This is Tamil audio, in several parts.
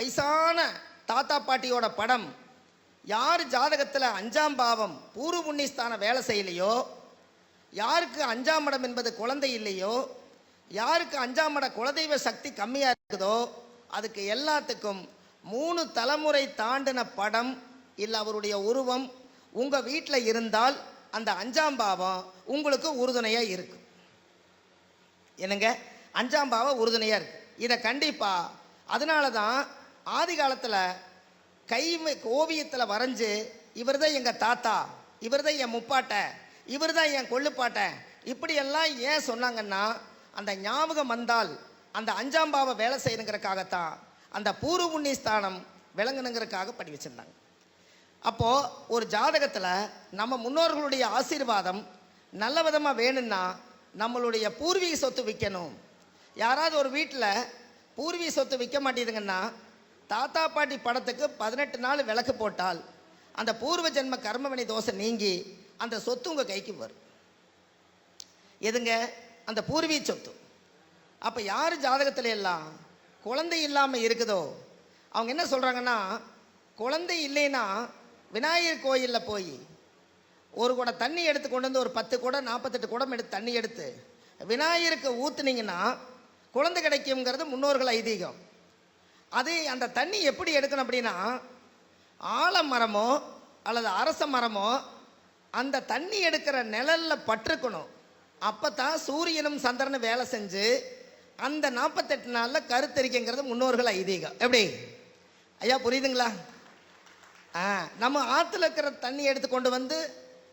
வயசான தாத்தா பாட்டியோட படம் யார் ஜாதகத்தில் அஞ்சாம் பாவம் பூர்வ புண்ணியஸ்தான வேலை செய்யலையோ யாருக்கு அஞ்சாம் இடம் என்பது குழந்தை இல்லையோ யாருக்கு அஞ்சாம் இட குலதெய்வ சக்தி கம்மியாக இருக்குதோ அதுக்கு எல்லாத்துக்கும் மூணு தலைமுறை தாண்டின படம் இல்லை அவருடைய உருவம் உங்கள் வீட்டில் இருந்தால் அந்த அஞ்சாம் பாவம் உங்களுக்கு உறுதுணையாக இருக்கும் என்னங்க? அஞ்சாம் பாவம் உறுதுணையாக இருக்குது இதை கண்டிப்பாக அதனால தான் ஆதி காலத்தில் கை ஓவியத்தில் வரைஞ்சு இவர் தான் எங்கள் தாத்தா இவர் தான் என் முப்பாட்டை இவர் தான் என் கொள்ளுப்பாட்டை இப்படியெல்லாம் ஏன் சொன்னாங்கன்னா அந்த ஞாபகம் வந்தால் அந்த அஞ்சாம் பாவை வேலை செய்யணுங்கிறக்காகத்தான் அந்த பூர்வ புண்ணிய ஸ்தானம் விளங்கணுங்கிறக்காக படி வச்சுருந்தாங்க. அப்போது ஒரு ஜாதகத்தில் நம்ம முன்னோர்களுடைய ஆசீர்வாதம் நல்ல விதமாக வேணும்னா நம்மளுடைய பூர்வீக சொத்து விற்கணும் யாராவது ஒரு வீட்டில் பூர்வீக சொத்து விற்க மாட்டேதுங்கன்னா தாத்தா பாட்டி படத்துக்கு பதினெட்டு நாள் விளக்கு போட்டால் அந்த பூர்வ ஜென்ம கர்மவினை தோசை நீங்கி அந்த சொத்து உங்கள் கைக்கு வரும். எதுங்க? அந்த பூர்வீ சொத்து. அப்போ யார் ஜாதகத்தில் எல்லாம் குழந்தை இல்லாமல் இருக்குதோ? அவங்க என்ன சொல்கிறாங்கன்னா குழந்தை இல்லைன்னா விநாயகர் கோயிலில் போய் ஒரு குடம் தண்ணி எடுத்து கொண்டு வந்து ஒரு பத்து குடம் நாற்பத்தெட்டு குடம் எடுத்து தண்ணி எடுத்து விநாயகருக்கு ஊற்றுனீங்கன்னா குழந்தை கிடைக்குங்கிறது முன்னோர்கள் ஐதீகம். அது அந்த தண்ணி எப்படி எடுக்கணும் அப்படின்னா ஆலமரமோ அல்லது அரச மரமோ அந்த தண்ணி எடுக்கிற நிழலில் பட்டிருக்கணும். அப்போ தான் சூரியனும் சந்திரனும் வேலை செஞ்சு அந்த நாற்பத்தெட்டு நாளில் கருத்தரிக்கைங்கிறது முன்னோர்கள் ஐதீகம். எப்படி? ஐயா புரியுதுங்களா? ஆ நம்ம ஆற்றுல இருக்கிற தண்ணி எடுத்து கொண்டு வந்து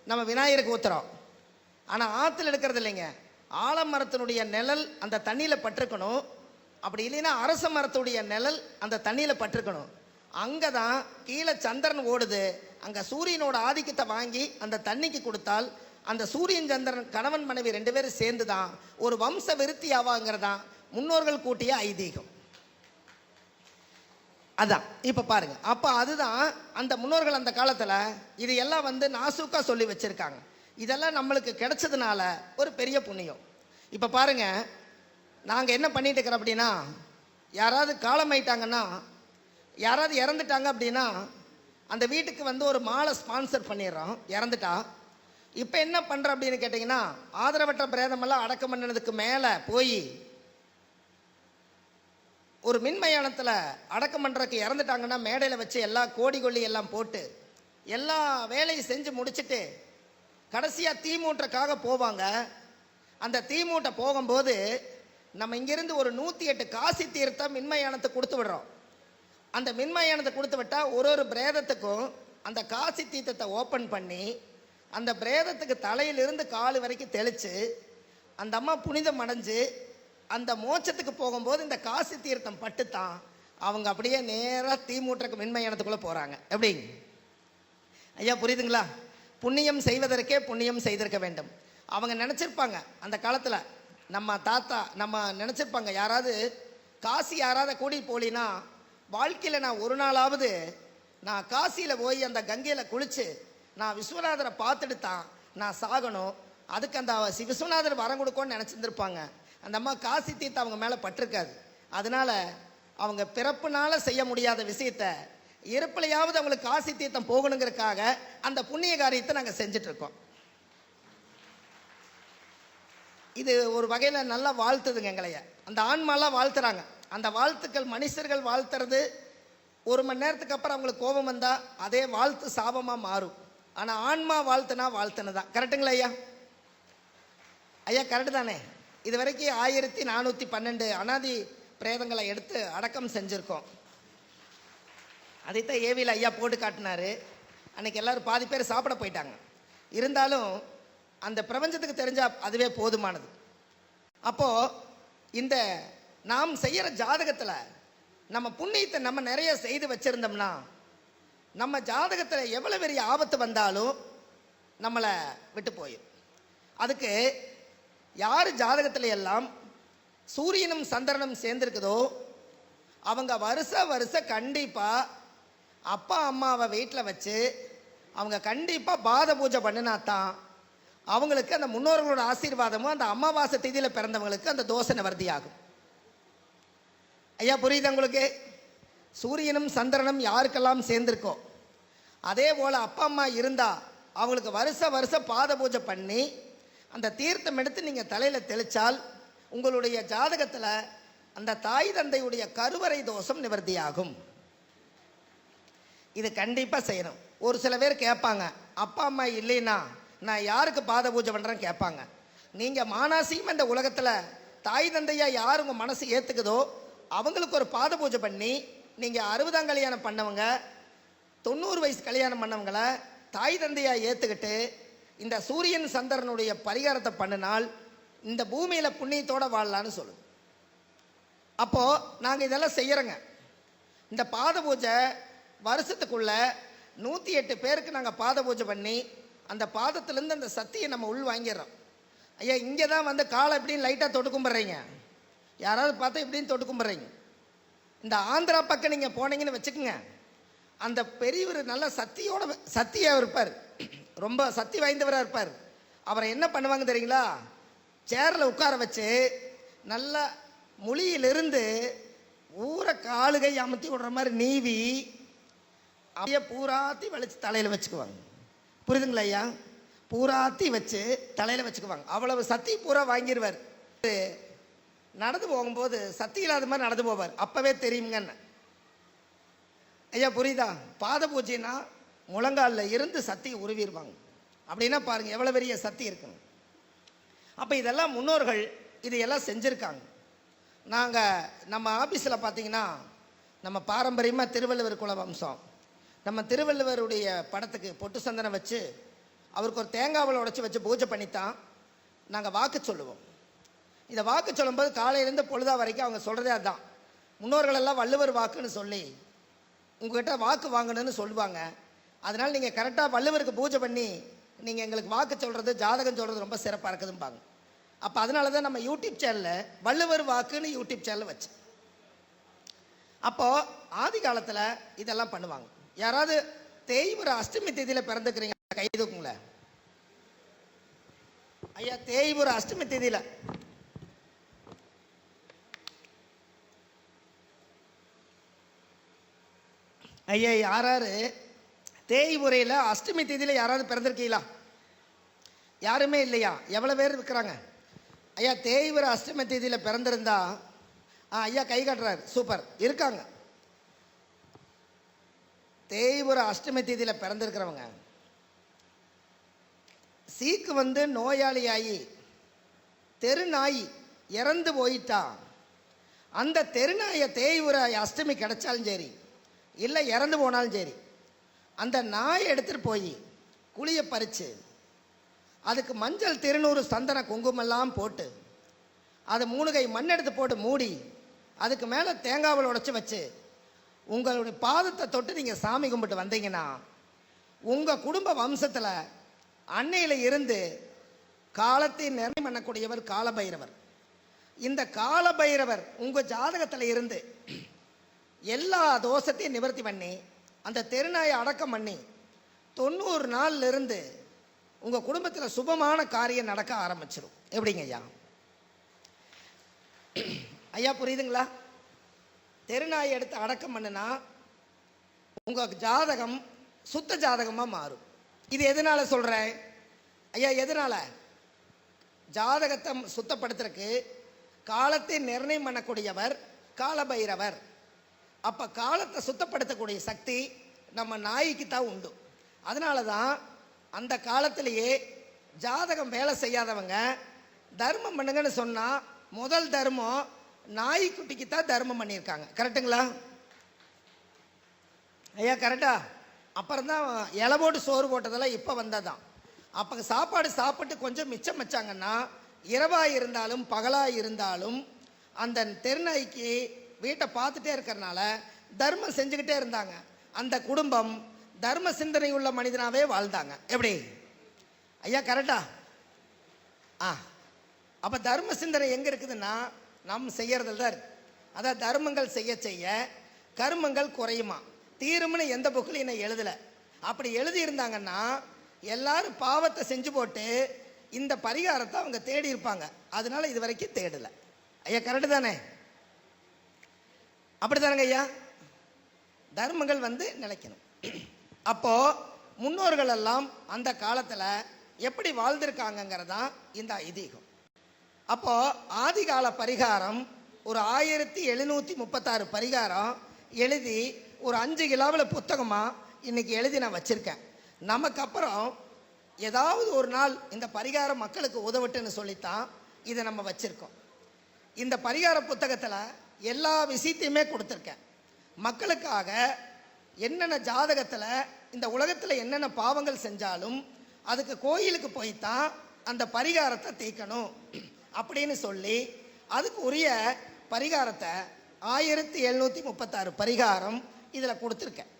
நம்ம விநாயகருக்கு ஊத்துறோம். ஆனால் ஆற்றுல எடுக்கிறது இல்லைங்க. ஆலமரத்தினுடைய நிழல் அந்த தண்ணியில் பட்டிருக்கணும். அப்படி இல்லைன்னா அரச மரத்துடைய நிழல் அந்த தண்ணியில் பட்டிருக்கணும். அங்கே தான் கீழே சந்திரன் ஓடுது. அங்கே சூரியனோட ஆதிக்கத்தை வாங்கி அந்த தண்ணிக்கு கொடுத்தால் அந்த சூரியன் சந்திரன் கணவன் மனைவி ரெண்டு பேரும் சேர்ந்து தான் ஒரு வம்ச விருத்தி ஆவாங்கிறதான் முன்னோர்கள் கூட்டிய ஐதீகம். அதான் இப்போ பாருங்க. அப்போ அதுதான் அந்த முன்னோர்கள் அந்த காலத்தில் இது எல்லாம் வந்து நாசூக்காக சொல்லி வச்சுருக்காங்க. இதெல்லாம் நம்மளுக்கு கிடைச்சதுனால ஒரு பெரிய புண்ணியம். இப்போ பாருங்க நாங்கள் என்ன பண்ணிட்டு இருக்கிறோம் அப்படின்னா யாராவது காலமாயிட்டாங்கன்னா யாராவது இறந்துட்டாங்க அப்படின்னா அந்த வீட்டுக்கு வந்து ஒரு மாலை ஸ்பான்சர் பண்ணிடுறோம். இறந்துட்டா. இப்போ என்ன பண்ணுறோம் அப்படின்னு கேட்டிங்கன்னா ஆதரவற்ற பிரேதமெல்லாம் அடக்கம் பண்ணினதுக்கு மேலே போய் ஒரு மின்மயானத்தில் அடக்கம் பண்ணுறதுக்கு இறந்துட்டாங்கன்னா மேடையில் வச்சு எல்லா கோடி கொல்லி எல்லாம் போட்டு எல்லா வேலையும் செஞ்சு முடிச்சுட்டு கடைசியாக தீ மூட்டுறக்காக போவாங்க. அந்த தீ மூட்டை போகும்போது நம்ம இங்கேருந்து ஒரு நூற்றி எட்டு காசி தீர்த்தம் மின்மயானத்தை கொடுத்து விடுறோம். அந்த மின்மயானத்தை கொடுத்து விட்டால் ஒரு ஒரு பிரேதத்துக்கும் அந்த காசி தீர்த்தத்தை ஓப்பன் பண்ணி அந்த பிரேதத்துக்கு தலையிலிருந்து கால் வரைக்கும் தெளித்து அந்த அம்மா புனிதம் அடைஞ்சு அந்த மோட்சத்துக்கு போகும்போது இந்த காசி தீர்த்தம் பட்டுத்தான் அவங்க அப்படியே நேராக தீமூட்டுறக்கு மின்மயானத்துக்குள்ளே போகிறாங்க எப்படி? ஐயா புரியுதுங்களா? புண்ணியம் செய்வதற்கே புண்ணியம் செய்திருக்க வேண்டும். அவங்க நினச்சிருப்பாங்க அந்த காலத்தில் நம்ம தாத்தா நம்ம நினச்சிருப்பாங்க யாராவது காசி யாராவது கூடி போலினா வாழ்க்கையில் நான் ஒரு நாளாவது நான் காசியில் போய் அந்த கங்கையில் குளித்து நான் விஸ்வநாதரை பார்த்துட்டு தான் நான் சாகணும். அதுக்கு அந்த சி- விஸ்வநாதர் வரம் கொடுக்கோன்னு நினச்சிருந்துருப்பாங்க. அந்த அம்மா காசி தீர்த்து அவங்க மேலே பட்டிருக்காது. அதனால அவங்க பிறப்புனால செய்ய முடியாத விஷயத்த இறப்புலையாவது அவங்களுக்கு காசி தீர்த்தம் போகணுங்கிறதுக்காக அந்த புண்ணிய காரியத்தை நாங்கள் செஞ்சுட்டு இருக்கோம் இது ஒரு வகையில் நல்லா வாழ்த்துதுங்க எங்களைய. அந்த ஆன்மாலாம் வாழ்த்துறாங்க. அந்த வாழ்த்துக்கள் மனுஷர்கள் வாழ்த்துறது ஒரு மணி நேரத்துக்கு அப்புறம் அவங்களுக்கு கோபம் வந்தால் அதே வாழ்த்து சாபமாக மாறும். ஆனால் ஆன்மா வாழ்த்துனா வாழ்த்துன்னு தான் கரெக்டுங்களா ஐயா? ஐயா கரெக்டு தானே? இது வரைக்கும் ஆயிரத்தி நானூற்றி பன்னெண்டு அனாதி பிரேதங்களை எடுத்து அடக்கம் செஞ்சுருக்கோம். அதைத்தான் ஏவியில் ஐயா போட்டு காட்டினாரு. அன்னைக்கு எல்லாரும் பாதி பேர் சாப்பிட போயிட்டாங்க. இருந்தாலும் அந்த பிரபஞ்சத்துக்கு தெரிஞ்சால் அதுவே போதுமானது. அப்போது இந்த நாம் செய்கிற ஜாதகத்தில் நம்ம புண்ணியத்தை நம்ம நிறைய செய்து வச்சுருந்தோம்னா நம்ம ஜாதகத்தில் எவ்வளோ பெரிய ஆபத்து வந்தாலும் நம்மளை விட்டு போயிடும் அதுக்கு யார் ஜாதகத்தில் எல்லாம் சூரியனும் சந்திரனும் சேர்ந்துருக்குதோ அவங்க வருஷ வருஷ கண்டிப்பாக அப்பா அம்மாவை வீட்டில் வச்சு அவங்க கண்டிப்பாக பாத பூஜை பண்ணினா தான் அவங்களுக்கு அந்த முன்னோர்களோட ஆசீர்வாதமும் அந்த அமாவாசை திதியில் பிறந்தவங்களுக்கு அந்த தோசை நிவர்த்தி ஐயா புரியுது உங்களுக்கு? சூரியனும் சந்திரனும் யாருக்கெல்லாம் சேர்ந்திருக்கோ அதே போல் அப்பா அம்மா இருந்தால் அவங்களுக்கு வருஷ வருஷம் பாத பூஜை பண்ணி அந்த தீர்த்தம் எடுத்து நீங்கள் தலையில் தெளித்தால் உங்களுடைய ஜாதகத்தில் அந்த தாய் தந்தையுடைய கருவறை தோஷம் நிவர்த்தியாகும். இது கண்டிப்பாக செய்யணும். ஒரு சில பேர் கேட்பாங்க அப்பா அம்மா இல்லைன்னா நான் யாருக்கு பாத பூஜை பண்ணுறேன்னு கேட்பாங்க. நீங்கள் மானாசியும் இந்த உலகத்தில் தாய் தந்தையாக யார் உங்கள் மனசு ஏற்றுக்குதோ அவங்களுக்கு ஒரு பாத பூஜை பண்ணி நீங்கள் அறுபதாம் கல்யாணம் பண்ணவங்க தொண்ணூறு வயசு கல்யாணம் பண்ணவங்கள தாய் தந்தையாக ஏற்றுக்கிட்டு இந்த சூரியன் சந்திரனுடைய பரிகாரத்தை பண்ணினால் இந்த பூமியில் புண்ணியத்தோடு வாழலான்னு சொல்லுது. அப்போது நாங்கள் இதெல்லாம் செய்கிறோங்க இந்த பாத பூஜை வருஷத்துக்குள்ளே நூற்றி எட்டு பேருக்கு நாங்கள் பாத பூஜை பண்ணி அந்த பாதத்துலேருந்து அந்த சக்தியை நம்ம உள் வாங்கிடுறோம் ஐயா இங்கே தான் வந்து காலை எப்படின்னு லைட்டாக தொட்டு கும்பிட்றீங்க. யாராவது பார்த்தா இப்படின்னு தொட்டு கும்பிட்றீங்க. இந்த ஆந்திரா பக்கம் நீங்கள் போனீங்கன்னு வச்சுக்கோங்க. அந்த பெரியவர் நல்ல சக்தியோட சக்தியாக இருப்பார். ரொம்ப சக்தி வாய்ந்தவராக இருப்பார். அவரை என்ன பண்ணுவாங்க தெரியுங்களா? சேரில் உட்கார வச்சு நல்லா மொழியிலிருந்து ஊரை காலுகை அமுத்தி விடுற மாதிரி நீவி அப்படியே பூராத்தி வலிச்சு தலையில் வச்சுக்குவாங்க. புரியுதுங்களா ஐயா? பூராத்தி வச்சு தலையில் வச்சுக்குவாங்க. அவ்வளவு சக்தி பூரா வாங்கிடுவார் நடந்து போகும்போது சக்தி இல்லாத மாதிரி நடந்து போவார். அப்போவே தெரியுங்கன்னு ஐயா புரியுதா? பாத பூஜைனா முழங்காலில் இருந்து சக்தியை உருவிடுவாங்க அப்படின்னா பாருங்கள் எவ்வளோ பெரிய சக்தி இருக்குங்க அப்போ இதெல்லாம் முன்னோர்கள் இதையெல்லாம் செஞ்சுருக்காங்க. நாங்கள் நம்ம ஆஃபீஸில் பார்த்தீங்கன்னா நம்ம பாரம்பரியமாக திருவள்ளுவர் குல வம்சம் நம்ம திருவள்ளுவருடைய படத்துக்கு பொட்டு சந்தனம் வச்சு அவருக்கு ஒரு தேங்காவில் உடைச்சி வச்சு பூஜை பண்ணித்தான் நாங்கள் வாக்கு சொல்லுவோம். இதை வாக்கு சொல்லும்போது காலையிலேருந்து பொழுதா வரைக்கும் அவங்க சொல்கிறதே அதுதான். முன்னோர்களெல்லாம் வள்ளுவர் வாக்குன்னு சொல்லி உங்ககிட்ட வாக்கு வாங்கணும்னு சொல்லுவாங்க. அதனால் நீங்கள் கரெக்டாக வள்ளுவருக்கு பூஜை பண்ணி நீங்கள் எங்களுக்கு வாக்கு சொல்கிறது ஜாதகம் சொல்கிறது ரொம்ப சிறப்பாக இருக்குதும்பாங்க. அப்போ அதனால தான் நம்ம யூடியூப் சேனலில் வள்ளுவர் வாக்குன்னு யூடியூப் சேனல் வச்சு. அப்போது ஆதி காலத்தில் இதெல்லாம் பண்ணுவாங்க. யாராவது தேய்புர அஷ்டமி தேதியில் பிறந்துக்கிறீங்க கை தூக்குங்களேன் ஐயா தேய்புர அஷ்டமி தேதியில். ஐயா யாராரு? தேய்புரையில் அஷ்டமி தேதியில் யாராவது பிறந்திருக்கீங்களா? யாருமே இல்லையா? எவ்வளோ பேர் இருக்கிறாங்க? ஐயா தேய்புர அஷ்டமி தேதியில் பிறந்திருந்தா ஆ ஐயா கை காட்டுறாரு. சூப்பர். இருக்காங்க. தேய்புர அஷ்டமி தேதியில் பிறந்திருக்கிறவங்க. சீக்கு வந்து நோயாளியாகி தெருநாய் இறந்து போயிட்டான். அந்த தெருநாயை தேய்புர அஷ்டமி கிடைச்சாலும் சரி இல்லை இறந்து போனாலும் சரி அந்த நாயை எடுத்துகிட்டு போய் குழியை பறித்து அதுக்கு மஞ்சள் திருநூறு சந்தன குங்குமெல்லாம் போட்டு அதை மூணு கை மண் எடுத்து போட்டு மூடி அதுக்கு மேலே தேங்காவில் உடைச்சி வச்சு உங்களுடைய பாதத்தை தொட்டு நீங்கள் சாமி கும்பிட்டு வந்தீங்கன்னா உங்கள் குடும்ப வம்சத்தில் அன்னையில் இருந்து காலத்தை நிர்ணயம் பண்ணக்கூடியவர் காலபைரவர். இந்த காலபைரவர் உங்கள் ஜாதகத்தில் இருந்து எல்லா தோஷத்தையும் நிவர்த்தி பண்ணி அந்த தெருநாயை அடக்கம் பண்ணி தொண்ணூறு நாள்ல இருந்து உங்கள் குடும்பத்தில் சுபமான காரியம் நடக்க ஆரம்பிச்சிடும் எப்படிங்க ஐயா ஐயா புரியுதுங்களா? தெருநாயை எடுத்து அடக்கம் பண்ணுனா உங்கள் ஜாதகம் சுத்த ஜாதகமாக மாறும். இது எதனால் சொல்கிறேன் ஐயா எதனால்? ஜாதகத்தை சுத்தப்படுத்துறக்கு காலத்தை நிர்ணயம் பண்ணக்கூடியவர் காலபைரவர். அப்போ காலத்தை சுத்தப்படுத்தக்கூடிய சக்தி நம்ம நாய்க்கு தான் உண்டு. அதனால தான் அந்த காலத்திலேயே ஜாதகம் வேலை செய்யாதவங்க தர்மம் பண்ணுங்கன்னு சொன்னால் முதல் தர்மம் நாய்க்குட்டிக்கு தான் தர்மம் பண்ணியிருக்காங்க. கரெக்டுங்களா? ஐயா கரெக்டா? அப்புறம் தான் இலை போட்டு சோறு போட்டதெல்லாம் இப்போ வந்ததான் அப்போ சாப்பாடு சாப்பிட்டு கொஞ்சம் மிச்சம் வச்சாங்கன்னா இரவாக இருந்தாலும் பகலாக இருந்தாலும் அந்த தெருநாய்க்கு வீட்டை பார்த்துட்டே இருக்கிறனால தர்மம் செஞ்சுக்கிட்டே இருந்தாங்க. அந்த குடும்பம் தர்ம சிந்தனை உள்ள மனிதனாகவே வாழ்ந்தாங்க. எப்படி? ஐயா கரெக்டா? ஆ. அப்போ தர்ம சிந்தனை எங்கே இருக்குதுன்னா நம் செய்யறதில் தான் இருக்குது அதான் தர்மங்கள் செய்ய செய்ய கர்மங்கள் குறையுமா? தீரும்னு எந்த புக்கில் என்னை எழுதலை. அப்படி எழுதியிருந்தாங்கன்னா எல்லாரும் பாவத்தை செஞ்சு போட்டு இந்த பரிகாரத்தை அவங்க தேடி இருப்பாங்க. அதனால இது வரைக்கும் தேடலை. ஐயா கரெக்டு தானே? அப்படிதானங்க ஐயா? தர்மங்கள் வந்து நிலைக்கணும். அப்போ முன்னோர்கள் எல்லாம் அந்த காலத்தில் எப்படி வாழ்ந்திருக்காங்கங்கிறதான் இந்த ஐதீகம். அப்போ ஆதிகால பரிகாரம் ஒரு ஆயிரத்தி எழுநூற்றி முப்பத்தாறு பரிகாரம் எழுதி ஒரு அஞ்சு கிலோவில் புத்தகமாக இன்றைக்கி எழுதி நான் வச்சுருக்கேன். நமக்கு அப்புறம் ஏதாவது ஒரு நாள் இந்த பரிகாரம் மக்களுக்கு உதவட்டுன்னு சொல்லித்தான் இதை நம்ம வச்சுருக்கோம். இந்த பரிகார புத்தகத்தில் எல்லா விஷயத்தையுமே கொடுத்துருக்கேன். மக்களுக்காக என்னென்ன ஜாதகத்தில் இந்த உலகத்தில் என்னென்ன பாவங்கள் செஞ்சாலும் அதுக்கு கோயிலுக்கு போய்த்தான் அந்த பரிகாரத்தை தீர்க்கணும் அப்படின்னு சொல்லி அதுக்கு உரிய பரிகாரத்தை ஆயிரத்தி எழுநூற்றி முப்பத்தாறு பரிகாரம் இதில் கொடுத்துருக்கேன்.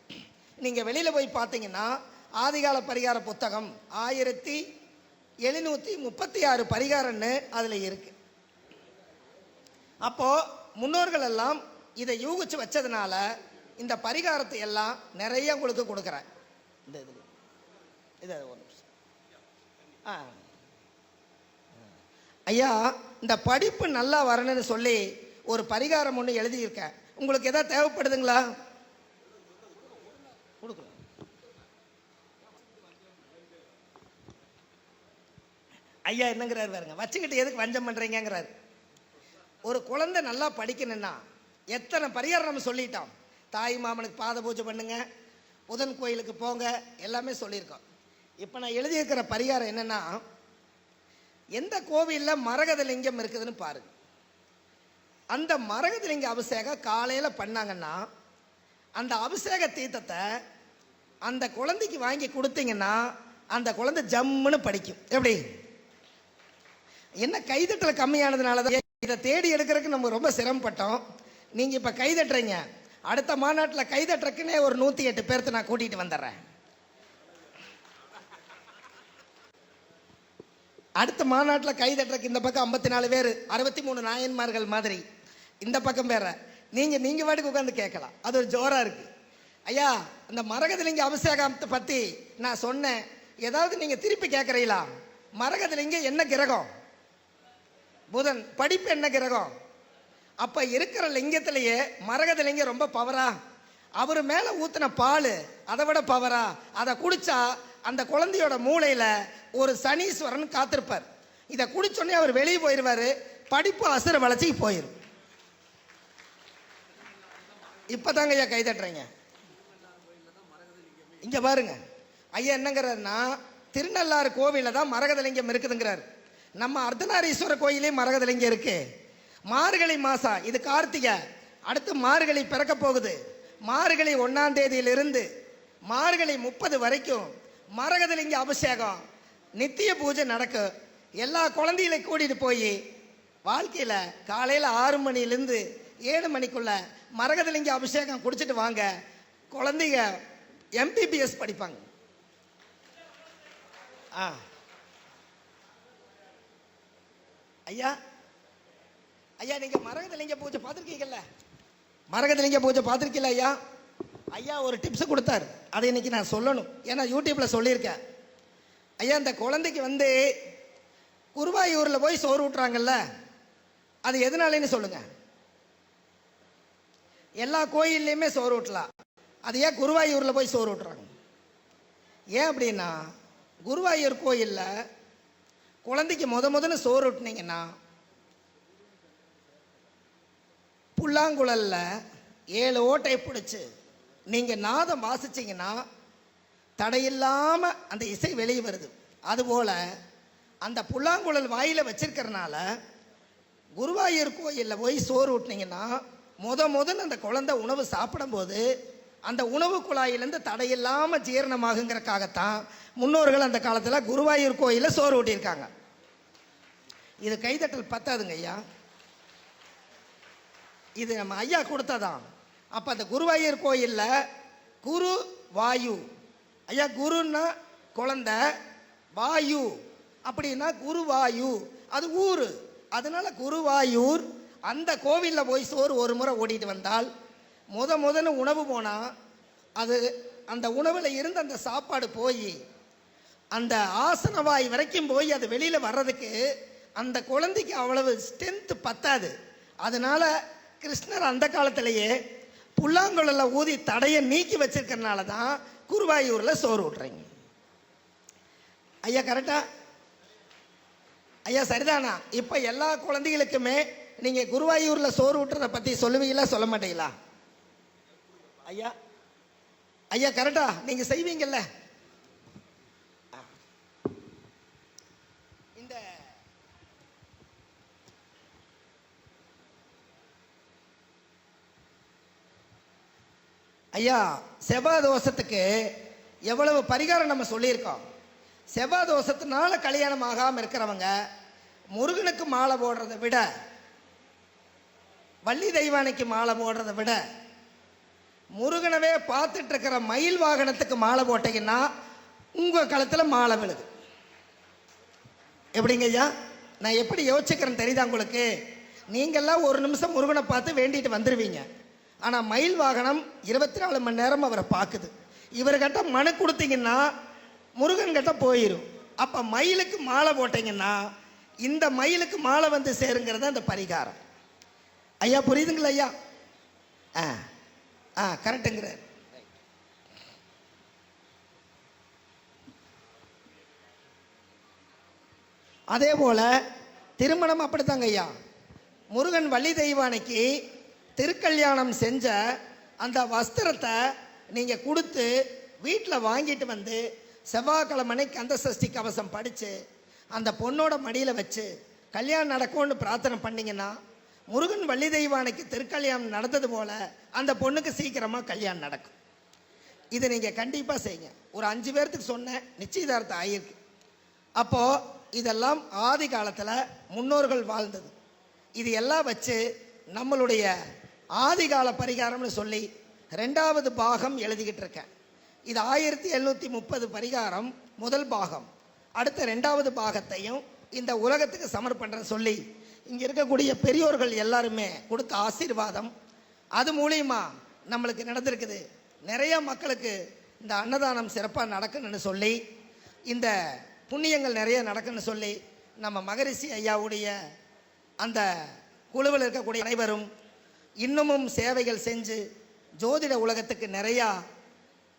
நீங்கள் வெளியில் போய் பார்த்தீங்கன்னா ஆதிகால பரிகார புத்தகம் ஆயிரத்தி எழுநூற்றி முப்பத்தி ஆறு பரிகாரம்னு அதில் இருக்குது அப்போது முன்னோர்கள் எல்லாம் இதை யூகிச்சு வச்சதுனால இந்த பரிகாரத்தை எல்லாம் நிறைய உங்களுக்கு கொடுக்குறேன். இந்த இது இது ஒரு நிமிஷம். ஆ. ஐயா இந்த படிப்பு நல்லா வரணும்னு சொல்லி ஒரு பரிகாரம் ஒன்று எழுதியிருக்கேன். உங்களுக்கு எதாவது தேவைப்படுதுங்களா? கொடுக்குறேன் ஐயா என்னங்கிறாரு பாருங்க. வச்சுக்கிட்டு எதுக்கு வஞ்சம் பண்ணுறீங்கங்கிறாரு ஒரு குழந்தை நல்லா படிக்கணும்னா எத்தனை பரிகாரம் நம்ம சொல்லிட்டோம். தாய் மாமனுக்கு பாத பூஜை பண்ணுங்க புதன் கோயிலுக்கு போங்க எல்லாமே சொல்லியிருக்கோம். இப்போ நான் எழுதியிருக்கிற பரிகாரம் என்னென்னா எந்த கோவிலில் மரகத லிங்கம் இருக்குதுன்னு பாருங்க. அந்த மரகத லிங்க அபிஷேகம் காலையில் பண்ணாங்கன்னா அந்த அபிஷேக தீர்த்தத்தை அந்த குழந்தைக்கு வாங்கி கொடுத்தீங்கன்னா அந்த குழந்தை ஜம்முன்னு படிக்கும். எப்படி? என்ன கைதட்டல் கம்மியானதுனால தான். இதை தேடி எடுக்கிறதுக்கு நம்ம ரொம்ப சிரமப்பட்டோம். நீங்கள் இப்போ கைதட்டுறீங்க. அடுத்த மாநாட்டில் கைதட்டுறக்குன்னே ஒரு நூற்றி எட்டு பேர்த்து நான் கூட்டிகிட்டு வந்துடுறேன். அடுத்த மாநாட்டில் கைதட்டுறக்கு இந்த பக்கம் ஐம்பத்தி நாலு பேர் அறுபத்தி மூணு நாயன்மார்கள் மாதிரி. இந்த பக்கம் பேர நீங்கள் நீங்கள் வாட்டுக்கு உட்காந்து கேட்கலாம். அது ஒரு ஜோராக இருக்குது ஐயா அந்த மரகதலிங்க அபிஷேகத்தை பற்றி நான் சொன்னேன். ஏதாவது நீங்கள் திருப்பி கேட்குறீங்களா? மரகதலிங்க என்ன கிரகம்? புதன் படிப்பு என்ன கிரகம்? அப்போ இருக்கிற லிங்கத்திலேயே மரகத லிங்கம் ரொம்ப பவரா அவர் மேலே ஊற்றின பால் அதை விட பவரா அதை குடித்தா அந்த குழந்தையோட மூளையில் ஒரு சனீஸ்வரன் காத்திருப்பார். இதை குடிச்சோடனே அவர் வெளியே போயிடுவார் படிப்பு அசுர வளர்ச்சிக்கு போயிடும் இப்போதாங்க ஐயா கை தட்டுறீங்க. இங்கே பாருங்க. ஐயா என்னங்கிறாருன்னா திருநள்ளாறு கோவிலில் தான் மரகதலிங்கம் இருக்குதுங்கிறார். நம்ம அர்த்தநாரீஸ்வரர் கோயிலே மரகதலிங்கம் இருக்கு. மார்கழி மாதம் இது கார்த்திகை. அடுத்து மார்கழி பிறக்க போகுது. மார்கழி ஒன்றாம் தேதியிலிருந்து மார்கழி முப்பது வரைக்கும் மரகதலிங்க அபிஷேகம். நித்திய பூஜை நடக்கும். எல்லா குழந்தைகளையும் கூட்டிகிட்டு போய் வாழ்க்கையில் காலையில் ஆறு மணிலேருந்து ஏழு மணிக்குள்ளே மரகதலிங்க அபிஷேகம் குடிச்சிட்டு வாங்க. குழந்தைங்க எம்பிபிஎஸ் படிப்பாங்க. ஆ. ஐயா ஐயா நீங்கள் மரகதலிங்க பூஜை பார்த்துருக்கீங்கல்ல? மரகதலிங்க பூஜை பார்த்துருக்கீங்களா ஐயா? ஐயா ஒரு டிப்ஸ் கொடுத்தார். அதை இன்னைக்கு நான் சொல்லணும். ஏன்னா யூடியூப்பில் சொல்லியிருக்கேன். ஐயா இந்த குழந்தைக்கு வந்து குருவாயூரில் போய் சோறு ஊட்டுறாங்கல்ல? அது எதனாலேன்னு சொல்லுங்க. எல்லா கோயில்லையுமே சோறு ஊட்டலாம். அது ஏன் குருவாயூரில் போய் சோறு ஊட்டுறாங்க? ஏன் அப்படின்னா குருவாயூர் கோயிலில் குழந்தைக்கு முத முதன்னு சோறு ஊட்டினீங்கன்னா புல்லாங்குழல்ல ஏழு ஓட்டை பிடிச்சி நீங்கள் நாதம் வாசிச்சிங்கன்னா தடையில்லாமல் அந்த இசை வெளியே வருது. அதுபோல் அந்த புல்லாங்குழல் வாயில் வச்சிருக்கிறனால குருவாயூர் கோயிலில் போய் சோறு ஊட்டினீங்கன்னா முத முதல் அந்த குழந்தை உணவு சாப்பிடும்போது அந்த உணவு குழாயிலேருந்து தடையில்லாமல் ஜீரணமாகுங்கிறக்காகத்தான் முன்னோர்கள் அந்த காலத்தில் குருவாயூர் கோயிலில் சோறு ஊட்டியிருக்காங்க. இது கைதட்டல் பத்தாதுங்க ஐயா. இது நம்ம ஐயா கொடுத்ததான். அப்போ அந்த குருவாயூர் கோயிலில் குரு வாயு ஐயா குருன்னா குழந்த வாயு. அப்படின்னா குருவாயு. அது ஊர். அதனால குருவாயூர். அந்த கோவிலில் போய் சோறு ஒரு முறை ஓடிட்டு வந்தால் முத முதன்னு உணவு போனால் அது அந்த உணவில் இருந்து அந்த சாப்பாடு போய் அந்த ஆசனவாய் வரைக்கும் போய் அது வெளியில் வர்றதுக்கு அந்த குழந்தைக்கு அவ்வளவு ஸ்ட்ரென்த்து பத்தாது. அதனால கிருஷ்ணர் அந்த காலத்திலேயே புல்லாங்குழலில் ஊதி தடையை நீக்கி வச்சிருக்கறனால தான் குருவாயூரில் சோறு விட்றீங்க ஐயா கரெக்டா ஐயா சரிதானா? இப்போ எல்லா குழந்தைகளுக்குமே நீங்கள் குருவாயூரில் சோறு விட்டுறத பற்றி சொல்லுவீங்களா சொல்ல மாட்டீங்களா? ஐயா ஐயா கரெக்டா நீங்கள் செய்வீங்கல்ல ஆ. இந்த ஐயா செவ்வாய் தோஷத்துக்கு எவ்வளவு பரிகாரம் நம்ம சொல்லியிருக்கோம். செவ்வாய் தோஷத்தினால கல்யாணம் ஆகாமல் இருக்கிறவங்க முருகனுக்கு மாலை போடுறதை விட வள்ளி தெய்வானைக்கு மாலை போடுறதை விட முருகனவே பார்த்துட்டு இருக்கிற மயில் வாகனத்துக்கு மாலை போட்டீங்கன்னா உங்கள் களத்தில் மாலை விழுது. எப்படிங்க ஐயா? நான் எப்படி யோசிச்சுக்கிறேன் தெரியுதா உங்களுக்கு? நீங்கள்லாம் ஒரு நிமிஷம் முருகனை பார்த்து வேண்டிட்டு வந்துடுவீங்க ஆனால் மயில் வாகனம் இருபத்தி நாலு மணி நேரம் அவரை பார்க்குது. இவர்கிட்ட மனு கொடுத்தீங்கன்னா முருகன் கிட்ட போயிடும் அப்போ மயிலுக்கு மாலை போட்டீங்கன்னா இந்த மயிலுக்கு மாலை வந்து சேருங்கிறது அந்த பரிகாரம். ஐயா புரியுதுங்களா ஐயா? ஆ ஆ கரெக்டுங்கிறார் அதே போல் திருமணம் அப்படித்தாங்க ஐயா. முருகன் வள்ளி தெய்வானைக்கு திருக்கல்யாணம் செஞ்ச அந்த வஸ்திரத்தை நீங்கள் கொடுத்து வீட்டில் வாங்கிட்டு வந்து செவ்வாய்க்கிழமை கந்த சஷ்டி கவசம் படித்து அந்த பொண்ணோட மடியில் வச்சு கல்யாணம் நடக்கும்னு பிரார்த்தனை பண்ணிங்கன்னா முருகன் வள்ளி தெய்வானைக்கு திருக்கல்யாணம் நடந்தது போல் அந்த பொண்ணுக்கு சீக்கிரமாக கல்யாணம் நடக்கும். இதை நீங்கள் கண்டிப்பாக செய்யுங்க. ஒரு அஞ்சு பேர்த்துக்கு சொன்னேன் நிச்சயதார்த்தம் ஆகியிருக்கு அப்போது இதெல்லாம் ஆதி காலத்தில் முன்னோர்கள் வாழ்ந்தது. இது எல்லாம் வச்சு நம்மளுடைய ஆதிகால பரிகாரம்னு சொல்லி ரெண்டாவது பாகம் எழுதிக்கிட்டு இருக்கேன். இது ஆயிரத்தி எழுநூற்றி முப்பது பரிகாரம் முதல் பாகம். அடுத்த ரெண்டாவது பாகத்தையும் இந்த உலகத்துக்கு சமர்ப்பண்றேன்னு சொல்லி இங்கே இருக்கக்கூடிய பெரியோர்கள் எல்லாருமே கொடுத்த ஆசீர்வாதம். அது மூலியமா நம்மளுக்கு நடந்திருக்குது. நிறைய மக்களுக்கு இந்த அன்னதானம் சிறப்பாக நடக்கணும்னு சொல்லி இந்த புண்ணியங்கள் நிறைய நடக்குன்னு சொல்லி நம்ம மகரிஷி ஐயாவுடைய அந்த குழுவில் இருக்கக்கூடிய அனைவரும் இன்னமும் சேவைகள் செஞ்சு ஜோதிட உலகத்துக்கு நிறையா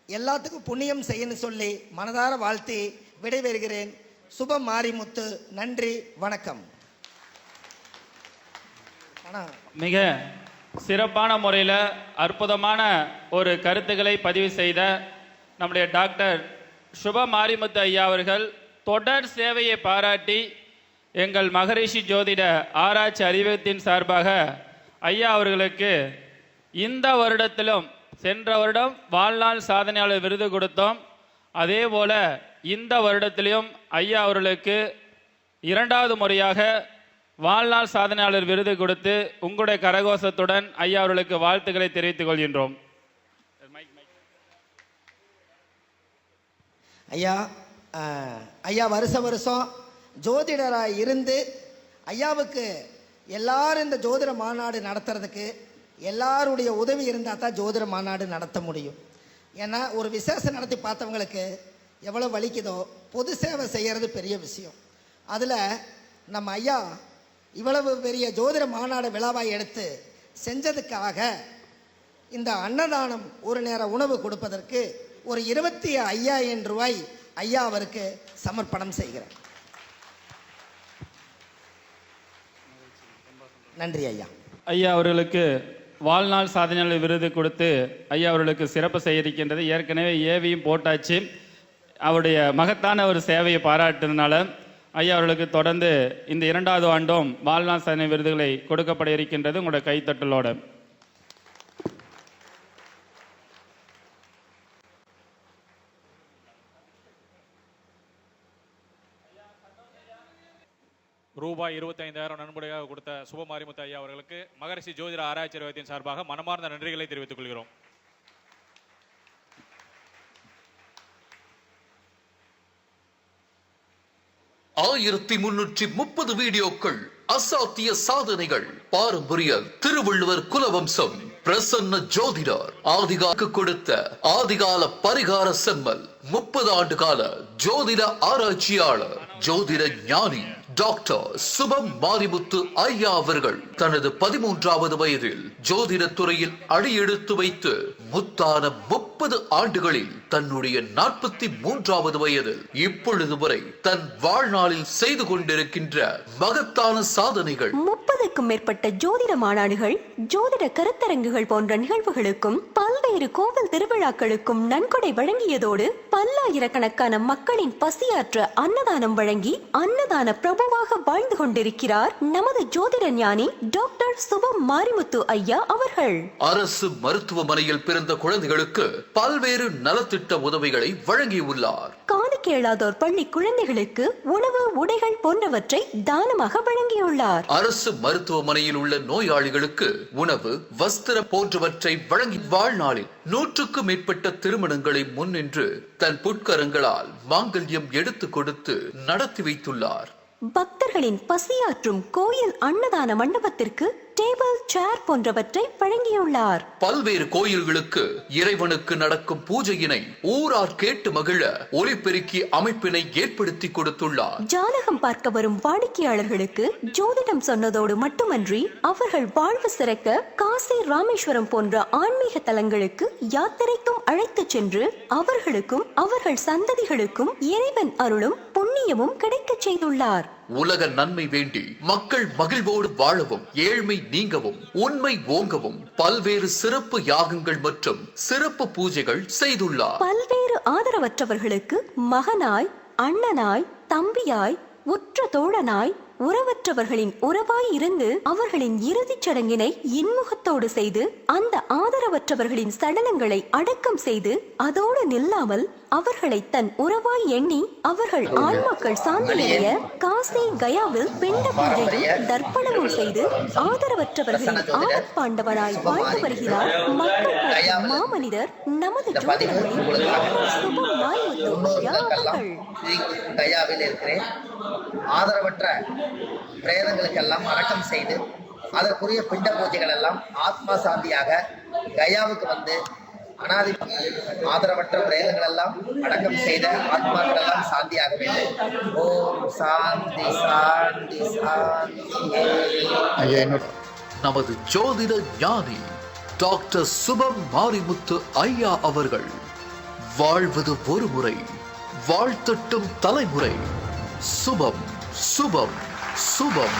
எல்லாத்துக்கும் புண்ணியம் செய்யன்னு சொல்லி மனதார வாழ்த்தி விடைபெறுகிறேன். சுப மாரிமுத்து நன்றி வணக்கம். ஆனால் மிக சிறப்பான முறையில் அற்புதமான ஒரு கருத்துக்களை பதிவு செய்த நம்முடைய டாக்டர் சுப மாரிமுத்து ஐயா அவர்கள் தொடர் சேவையை பாராட்டி எங்கள் மகரிஷி ஜோதிட ஆராய்ச்சி அறிவகத்தின் சார்பாக ஐயா அவர்களுக்கு இந்த வருடத்திலும் சென்ற வருடம் வாழ்நாள் சாதனையாளர் விருது கொடுத்தோம். அதே போல இந்த வருடத்திலையும் ஐயா அவர்களுக்கு இரண்டாவது முறையாக வாழ்நாள் சாதனையாளர் விருது கொடுத்து உங்களுடைய கரகோஷத்துடன் ஐயா அவர்களுக்கு வாழ்த்துக்களை தெரிவித்துக் கொள்கின்றோம். ஐயா ஐயா வருஷ வருஷம் ஜோதிடராக இருந்து ஐயாவுக்கு எல்லாரும் இந்த ஜோதிட மாநாடு நடத்துறதுக்கு எல்லாருடைய உதவி இருந்தால் தான் ஜோதிட மாநாடு நடத்த முடியும். ஏன்னா ஒரு விசேஷம் நடத்தி பார்த்தவங்களுக்கு எவ்வளோ வலிக்குதோ பொது சேவை செய்கிறது பெரிய விஷயம். அதில் நம்ம ஐயா இவ்வளவு பெரிய ஜோதிட மாநாடு விழாவாக எடுத்து செஞ்சதுக்காக இந்த அன்னதானம் ஒரு நேர உணவு கொடுப்பதற்கு ஒரு இருபத்தி ஐயாயிரம் ரூபாய் ஐயா அவருக்கு சமர்ப்பணம் செய்கிறேன் நன்றி ஐயா. ஐயா அவர்களுக்கு வாழ்நாள் சாதனையாளர் விருது கொடுத்து ஐயா அவர்களுக்கு சிறப்பு செய்திருக்கின்றது. ஏற்கனவே ஏவியும் போட்டாச்சு. அவருடைய மகத்தான ஒரு சேவையை பாராட்டுறதுனால ஐயா அவர்களுக்கு தொடர்ந்து இந்த இரண்டாவது ஆண்டும் வாழ்நாள் சாதனை விருதுகளை கொடுக்கப்பட இருக்கின்றது. உங்களோட கைத்தட்டலோட. ரூபாய் இருபத்தைந்தாயிரம் நன்கொடையாக கொடுத்த சுபமாரிமுத்து ஐயா அவர்களுக்கு மகரிஷி ஜோதிட ஆராய்ச்சி நிறுவனத்தின் சார்பாக மனமார்ந்த நன்றிகளை தெரிவித்துக் கொள்கிறோம். ஆயிரத்தி முன்னூற்றி முப்பது வீடியோக்கள் அசாத்திய சாதனைகள். பாரம்பரிய திருவள்ளுவர் குலவம்சம் பிரசன்ன ஜோதிடர். ஆதிகாக்கு கொடுத்த ஆதிகால பரிகார செம்மல் முப்பது ஆண்டு கால ஜோதிட ஆராய்ச்சியாளர் ஜோதிட ஞானி. டாக்டர் சுபம் மாரிமுத்து ஐயா அவர்கள் தனது பதிமூன்றாவது வயதில் ஜோதிட துறையில் அடியெடுத்து வைத்து முத்தான முப்பது ஆண்டுகளில் தன்னுடைய நாற்பத்தி மூன்றாவது வயதில் இப்பொழுது வரை தன் வாழ்நாளில் செய்து கொண்டிருக்கின்ற மகத்தான சாதனைகள். முப்பதுக்கும் மேற்பட்ட ஜோதிட மாநாடுகள் ஜோதிட கருத்தரங்குகள் போன்ற நிகழ்வுகளுக்கும் பல்வேறு கோவில் திருவிழாக்களுக்கும் நன்கொடை வழங்கியதோடு பல்லாயிரக்கணக்கான மக்களின் பசியாற்ற அன்னதானம் வழங்கி அன்னதான பிரபுவாக வாழ்ந்து கொண்டிருக்கிறார் நமது ஜோதிட ஞானி டாக்டர் சுபம் மாரிமுத்து ஐயா அவர்கள். அரசு மருத்துவமனையில் பிறந்த குழந்தைகளுக்கு பல்வேறு நலத்திட்ட உதவிகளை வழங்கியுள்ளார். காது கேளாதோர் பள்ளி குழந்தைகளுக்கு உணவு உடைகள் போன்றவற்றை தானமாக வழங்கியுள்ளார். அரசு மருத்துவமனையில் உள்ள நோயாளிகளுக்கு உணவு வஸ்திர போன்றவற்றை வழங்கி வாழ்நாளில் நூற்றுக்கும் மேற்பட்ட திருமணங்களை முன்னின்று தன் புட்கரங்களால் மாங்கல்யம் எடுத்து கொடுத்து நடத்தி வைத்துள்ளார். பக்தர்களின் பசியாற்றும் கோயில் அன்னதான மண்டபத்திற்கு டேபிள் சேர் போன்றவற்றை வழங்கியுள்ளார். பல்வேறு கோயில்களுக்கு இறைவனுக்கு நடக்கும் பூஜையினை ஊரார் கேட்டு மகிழ ஒலிபெருக்கி அமைப்பினை ஏற்படுத்தி கொடுத்துள்ளார். ஜாதகம் பார்க்க வரும் வாடிக்கையாளர்களுக்கு ஜோதிடம் சொன்னதோடு மட்டுமன்றி அவர்கள் வாழ்வு சிறக்க காசி ராமேஸ்வரம் போன்ற ஆன்மீக தலங்களுக்கு யாத்திரைக்கும் அழைத்துச் சென்று அவர்களுக்கும் அவர்கள் சந்ததிகளுக்கும் இறைவன் அருளும் புண்ணியமும் கிடைக்கச் செய்துள்ளார். உலக நன்மை வேண்டி மக்கள் மகிழ்வோடு வாழவும் ஏழ்மை நீங்கவும் உண்மை ஓங்கவும் பல்வேறு சிறப்பு யாகங்கள் மற்றும் சிறப்பு பூஜைகள் செய்துள்ளார். பல்வேறு ஆதரவற்றவர்களுக்கு மகனாய் அண்ணனாய் தம்பியாய் உற்ற தோழனாய் உறவற்றவர்களின் உறவாய் இருந்து அவர்களின் இறுதிச் சடங்கினை இன்முகத்தோடு செய்து அந்த ஆதரவற்றவர்களின் சடலங்களை அடக்கம் செய்து அதோடு நில்லாமல் அவர்களை தன் உறவாய் எண்ணி அவர்கள் ஆன்மாக்கள் சாந்தியடைய காசி கயாவில் பிண்ட பூஜையும் தர்ப்பணமும் செய்து ஆதரவற்றவர்களின் ஆனப்பாண்டவனாய் வாழ்ந்து வருகிறார் மக்கள். மாமனிதர் நமது கயாவில் இருக்கிறேன். ஆதரவற்ற பிரேதங்களுக்கெல்லாம் அடக்கம் செய்து அதற்குரிய பிண்ட பூஜைகள் எல்லாம் ஆத்மா சாந்தியாக கயாவுக்கு வந்து அனாதி ஆதரவற்ற பிரேதங்கள் எல்லாம் அடக்கம் செய்த ஆத்மாக்கள் எல்லாம் சாந்தியாக வேண்டும் ஓம் சாந்தி சாந்தி சாந்தி. நமது ஜோதிட ஞானி. டாக்டர் சுபம் மாரிமுத்து ஐயா அவர்கள். வாழ்வது ஒரு முறை வாழ்த்தட்டும் தலைமுறை. சுபம் சுபம் சுபம்.